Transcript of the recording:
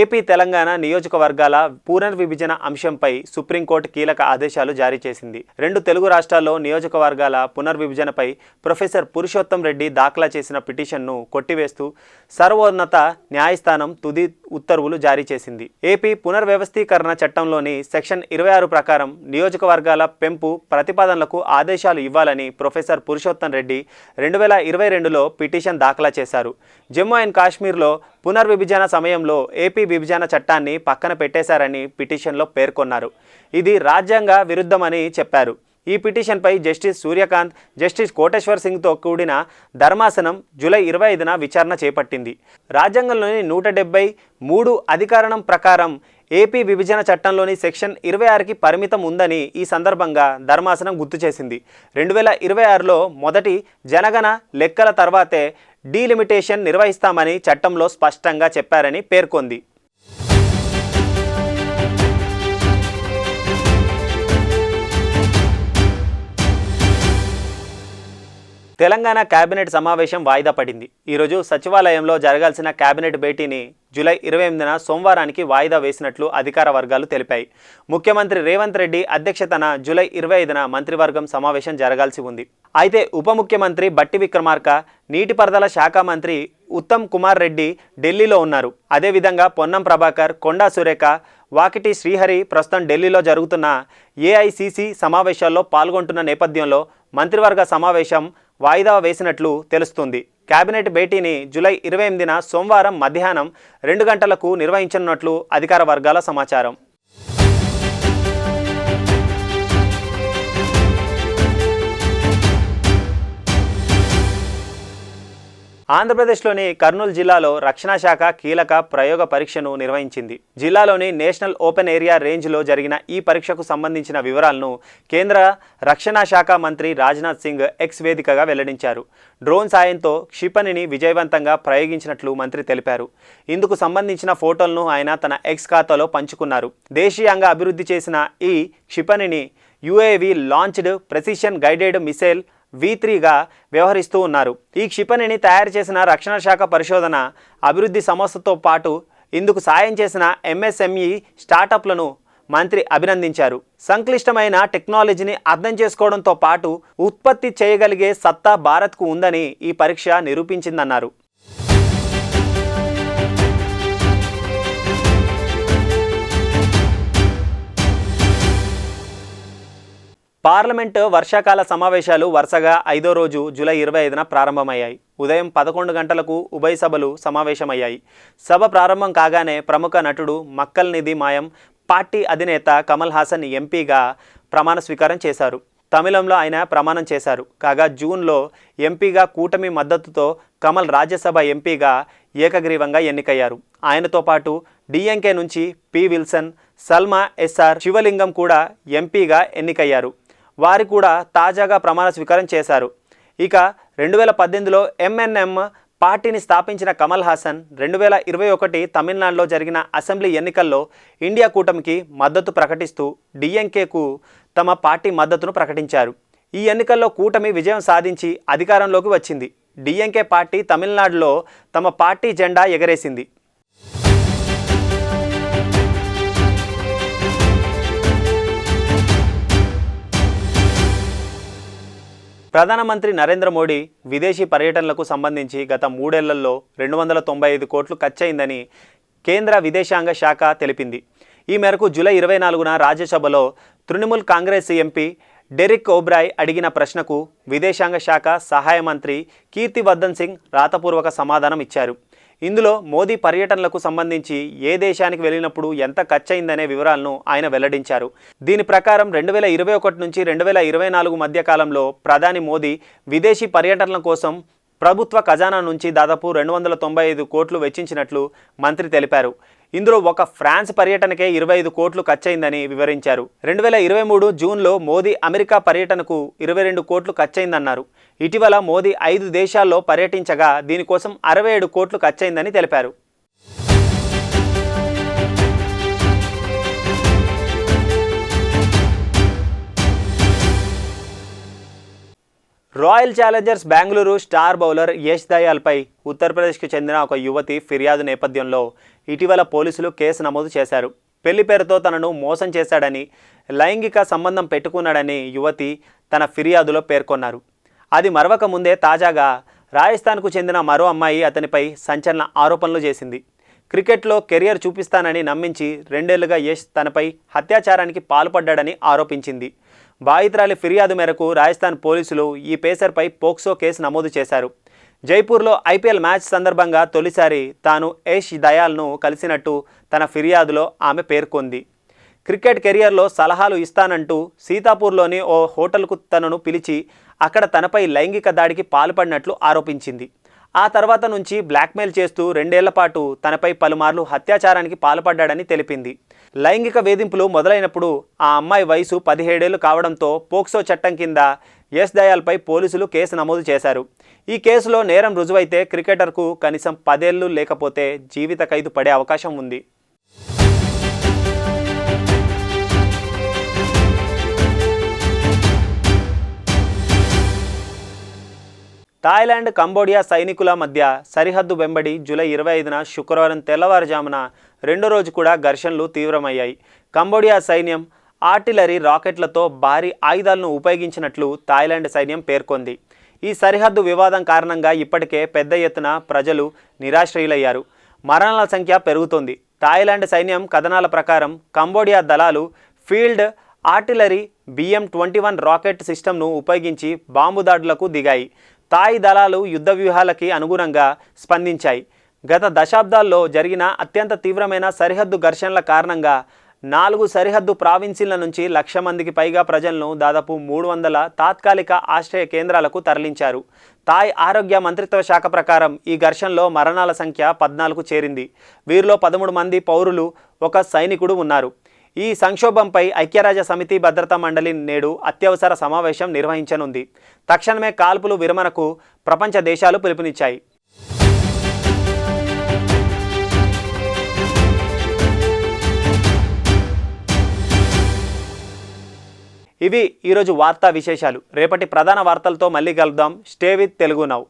AP Telangana నియోజకవర్గాల పునర్విభజన అంశంపై సుప్రీంకోర్టు కీలక ఆదేశాలు జారీ చేసింది. రెండు తెలుగు రాష్ట్రాల్లో నియోజకవర్గాల పునర్విభజనపై ప్రొఫెసర్ పురుషోత్తం రెడ్డి దాఖలా చేసిన పిటిషన్ను కొట్టివేస్తూ సర్వోన్నత న్యాయస్థానం తుది ఉత్తర్వులు జారీ చేసింది. ఏపీ పునర్వ్యవస్థీకరణ చట్టంలోని సెక్షన్ ఇరవై ఆరు ప్రకారం నియోజకవర్గాల పెంపు ప్రతిపాదనలకు ఆదేశాలు ఇవ్వాలని ప్రొఫెసర్ పురుషోత్తం రెడ్డి రెండు వేల ఇరవై రెండులో పిటిషన్ దాఖలా చేశారు. జమ్మూ అండ్ కాశ్మీర్లో పునర్విభజన సమయంలో ఏపీ విభజన చట్టాన్ని పక్కన పెట్టేశారని పిటిషన్లో పేర్కొన్నారు. ఇది రాజ్యాంగ విరుద్ధమని చెప్పారు. ఈ పిటిషన్పై జస్టిస్ సూర్యకాంత్ జస్టిస్ కోటేశ్వర్ సింగ్తో కూడిన ధర్మాసనం జూలై ఇరవై ఐదున విచారణ చేపట్టింది. రాజ్యాంగంలోని నూట డెబ్బై మూడు అధికారణం ప్రకారం ఏపీ విభజన చట్టంలోని సెక్షన్ ఇరవై ఆరుకి పరిమితం ఉందని ఈ సందర్భంగా ధర్మాసనం గుర్తు చేసింది. రెండు వేల ఇరవై ఆరులో మొదటి జనగణ లెక్కల తర్వాతే డీలిమిటేషన్ నిర్వహిస్తామని చట్టంలో స్పష్టంగా చెప్పారని పేర్కొంది. తెలంగాణ కేబినెట్ సమావేశం వాయిదా పడింది. ఈరోజు సచివాలయంలో జరగాల్సిన కేబినెట్ భేటీని జూలై ఇరవై ఎనిమిదిన సోమవారానికి వాయిదా వేసినట్లు అధికార వర్గాలు తెలిపాయి. ముఖ్యమంత్రి రేవంత్ రెడ్డి అధ్యక్షతన జూలై ఇరవై ఐదున మంత్రివర్గం సమావేశం జరగాల్సి ఉంది. అయితే ఉప ముఖ్యమంత్రి బట్టి విక్రమార్క నీటిపారుదల శాఖ మంత్రి ఉత్తమ్ కుమార్ రెడ్డి ఢిల్లీలో ఉన్నారు. అదేవిధంగా పొన్నం ప్రభాకర్ కొండా సురేఖ వాకిటి శ్రీహరి ప్రస్తుతం ఢిల్లీలో జరుగుతున్న ఏఐసిసి సమావేశాల్లో పాల్గొంటున్న నేపథ్యంలో మంత్రివర్గ సమావేశం వాయిదా వేసినట్లు తెలుస్తుంది. కేబినెట్ భేటీని జూలై ఇరవై ఎనిమిదిన సోమవారం మధ్యాహ్నం రెండు గంటలకు నిర్వహించనున్నట్లు అధికార వర్గాల సమాచారం. ఆంధ్రప్రదేశ్లోని కర్నూలు జిల్లాలో రక్షణ శాఖ కీలక ప్రయోగ పరీక్షను నిర్వహించింది. జిల్లాలోని నేషనల్ ఓపెన్ ఏరియా రేంజ్లో జరిగిన ఈ పరీక్షకు సంబంధించిన వివరాలను కేంద్ర రక్షణ శాఖ మంత్రి రాజ్నాథ్ సింగ్ ఎక్స్ వేదికగా వెల్లడించారు. డ్రోన్ సాయంతో క్షిపణిని విజయవంతంగా ప్రయోగించినట్లు మంత్రి తెలిపారు. ఇందుకు సంబంధించిన ఫోటోలను ఆయన తన ఎక్స్ ఖాతాలో పంచుకున్నారు. దేశీయంగా అభివృద్ధి చేసిన ఈ క్షిపణిని UAV launched precision guided missile V త్రీగా వ్యవహరిస్తూ ఉన్నారు. ఈ క్షిపణిని తయారు చేసిన రక్షణ శాఖ పరిశోధన అభివృద్ధి సంస్థతో పాటు ఇందుకు సాయం చేసిన ఎంఎస్ఎంఈ స్టార్టప్లను మంత్రి అభినందించారు. సంక్లిష్టమైన టెక్నాలజీని అర్థం చేసుకోవడంతో పాటు ఉత్పత్తి చేయగలిగే సత్తా భారత్కు ఉందని ఈ పరీక్ష నిరూపించిందన్నారు. పార్లమెంటు వర్షాకాల సమావేశాలు వరుసగా ఐదో రోజు జూలై ఇరవై ఐదున ప్రారంభమయ్యాయి. ఉదయం పదకొండు గంటలకు ఉభయ సభలు సమావేశమయ్యాయి. సభ ప్రారంభం కాగానే ప్రముఖ నటుడు మక్కల్ నిధి మాయం పార్టీ అధినేత కమల్ హాసన్ ఎంపీగా ప్రమాణ స్వీకారం చేశారు. తమిళంలో ఆయన ప్రమాణం చేశారు. కాగా జూన్లో ఎంపీగా కూటమి మద్దతుతో కమల్ రాజ్యసభ ఎంపీగా ఏకగ్రీవంగా ఎన్నికయ్యారు. ఆయనతో పాటు డిఎంకే నుంచి పి విల్సన్ సల్మా ఎస్ఆర్ శివలింగం కూడా ఎంపీగా ఎన్నికయ్యారు. వారు కూడా తాజాగా ప్రమాణ స్వీకారం చేశారు. ఇక రెండు వేల పద్దెనిమిదిలో ఎంఎన్ఎం పార్టీని స్థాపించిన కమల్ హాసన్ రెండు వేల ఇరవై ఒకటి తమిళనాడులో జరిగిన అసెంబ్లీ ఎన్నికల్లో ఇండియా కూటమికి మద్దతు ప్రకటిస్తూ డిఎంకేకు తమ పార్టీ మద్దతును ప్రకటించారు. ఈ ఎన్నికల్లో కూటమి విజయం సాధించి అధికారంలోకి వచ్చింది. డిఎంకే పార్టీ తమిళనాడులో తమ పార్టీ జెండా ఎగరేసింది. ప్రధానమంత్రి నరేంద్ర మోడీ విదేశీ పర్యటనలకు సంబంధించి గత మూడేళ్ళలో రెండు వందల తొంభై ఐదు కోట్లు ఖర్చయిందని కేంద్ర విదేశాంగ శాఖ తెలిపింది. ఈ మేరకు జూలై ఇరవై నాలుగున రాజ్యసభలో Trinamool Congress MP Derek O'Brien అడిగిన ప్రశ్నకు విదేశాంగ శాఖ సహాయ మంత్రి కీర్తివర్ధన్ సింగ్ రాతపూర్వక సమాధానం ఇచ్చారు. ఇందులో మోదీ పర్యటనలకు సంబంధించి ఏ దేశానికి వెళ్ళినప్పుడు ఎంత ఖర్చయిందనే వివరాలను ఆయన వెల్లడించారు. దీని ప్రకారం రెండు వేల ఇరవై ఒకటి నుంచి రెండు వేల ఇరవై నాలుగు మధ్య కాలంలో ప్రధాని మోదీ విదేశీ పర్యటనల కోసం ప్రభుత్వ ఖజానా నుంచి దాదాపు రెండు వందల తొంభై ఐదు కోట్లు వెచ్చించినట్లు మంత్రి తెలిపారు. ఇందులో ఒక ఫ్రాన్స్ పర్యటనకే ఇరవై ఐదు కోట్లు ఖర్చయిందని వివరించారు. రెండు వేల ఇరవై మూడు జూన్లో మోదీ అమెరికా పర్యటనకు ఇరవై రెండు కోట్లు ఖర్చయిందన్నారు. ఇటీవల మోదీ ఐదు దేశాల్లో పర్యటించగా దీనికోసం అరవై ఏడు కోట్లు ఖర్చయిందని తెలిపారు. Royal Challengers Bengaluru star bowler Yash దయాల్పై ఉత్తరప్రదేశ్కు చెందిన ఒక యువతి ఫిర్యాదు నేపథ్యంలో ఇటీవల పోలీసులు కేసు నమోదు చేశారు. పెళ్ళి పేరుతో తనను మోసం చేశాడని లైంగిక సంబంధం పెట్టుకున్నాడని యువతి తన ఫిర్యాదులో పేర్కొన్నారు. అది మరవక ముందే తాజాగా రాజస్థాన్కు చెందిన మరో అమ్మాయి అతనిపై సంచలన ఆరోపణలు చేసింది. క్రికెట్లో కెరియర్ చూపిస్తానని నమ్మించి రెండేళ్ళుగా యష్ తనపై అత్యాచారానికి పాల్పడ్డాడని ఆరోపించింది. బాధితురాలి ఫిర్యాదు మేరకు రాజస్థాన్ పోలీసులు ఈ పేసర్పై పోక్సో కేసు నమోదు చేశారు. జైపూర్లో ఐపీఎల్ మ్యాచ్ సందర్భంగా తొలిసారి తాను యష్ దయాల్ను కలిసినట్టు తన ఫిర్యాదులో ఆమె పేర్కొంది. క్రికెట్ కెరియర్లో సలహాలు ఇస్తానంటూ సీతాపూర్లోని ఓ హోటల్కు తనను పిలిచి అక్కడ తనపై లైంగిక దాడికి పాల్పడినట్లు ఆరోపించింది. ఆ తర్వాత నుంచి బ్లాక్మెయిల్ చేస్తూ రెండేళ్ళ పాటు తనపై పలుమార్లు అత్యాచారానికి పాల్పడ్డాడని తెలిపింది. లైంగిక వేధింపులు మొదలైనప్పుడు ఆ అమ్మాయి వయసు పదిహేడేళ్ళు కావడంతో పోక్సో చట్టం కింద ఎస్ దయాల్పై పోలీసులు కేసు నమోదు చేశారు. ఈ కేసులో నేరం రుజువైతే క్రికెటర్కు కనీసం పదేళ్ళు లేకపోతే జీవిత ఖైదు పడే అవకాశం ఉంది. థాయిలాండ్ కంబోడియా సైనికుల మధ్య సరిహద్దు వెంబడి జూలై ఇరవై ఐదున శుక్రవారం తెల్లవారుజామున రెండో రోజు కూడా ఘర్షణలు తీవ్రమయ్యాయి. కంబోడియా సైన్యం ఆర్టిలరీ రాకెట్లతో భారీ ఆయుధాలను ఉపయోగించినట్లు థాయిలాండ్ సైన్యం పేర్కొంది. ఈ సరిహద్దు వివాదం కారణంగా ఇప్పటికే పెద్ద ఎత్తున ప్రజలు నిరాశ్రయులయ్యారు. మరణాల సంఖ్య పెరుగుతోంది. థాయిలాండ్ సైన్యం కథనాల ప్రకారం కంబోడియా దళాలు field artillery BM twenty one rocket సిస్టమ్ను ఉపయోగించి బాంబు దాడులకు దిగాయి. తాయి దళాలు యుద్ధ వ్యూహాలకి అనుగుణంగా స్పందించాయి. గత దశాబ్దాల్లో జరిగిన అత్యంత తీవ్రమైన సరిహద్దు ఘర్షణల కారణంగా నాలుగు సరిహద్దు ప్రావిన్సీల నుంచి లక్ష మందికి పైగా ప్రజలను దాదాపు మూడు వందల తాత్కాలిక ఆశ్రయ కేంద్రాలకు తరలించారు. తాయ్ ఆరోగ్య మంత్రిత్వ శాఖ ప్రకారం ఈ ఘర్షణలో మరణాల సంఖ్య పద్నాలుగు చేరింది. వీరిలో పదమూడు మంది పౌరులు ఒక సైనికుడు ఉన్నారు. ఈ సంక్షోభంపై ఐక్యరాజ్య సమితి భద్రతా మండలి నేడు అత్యవసర సమావేశం నిర్వహించనుంది. తక్షణమే కాల్పులు విరమణకు ప్రపంచ దేశాలు పిలుపునిచ్చాయి. ఇవి ఈరోజు వార్తా విశేషాలు. రేపటి ప్రధాన వార్తలతో మళ్ళీ కలుద్దాం. Stay with Telugu now.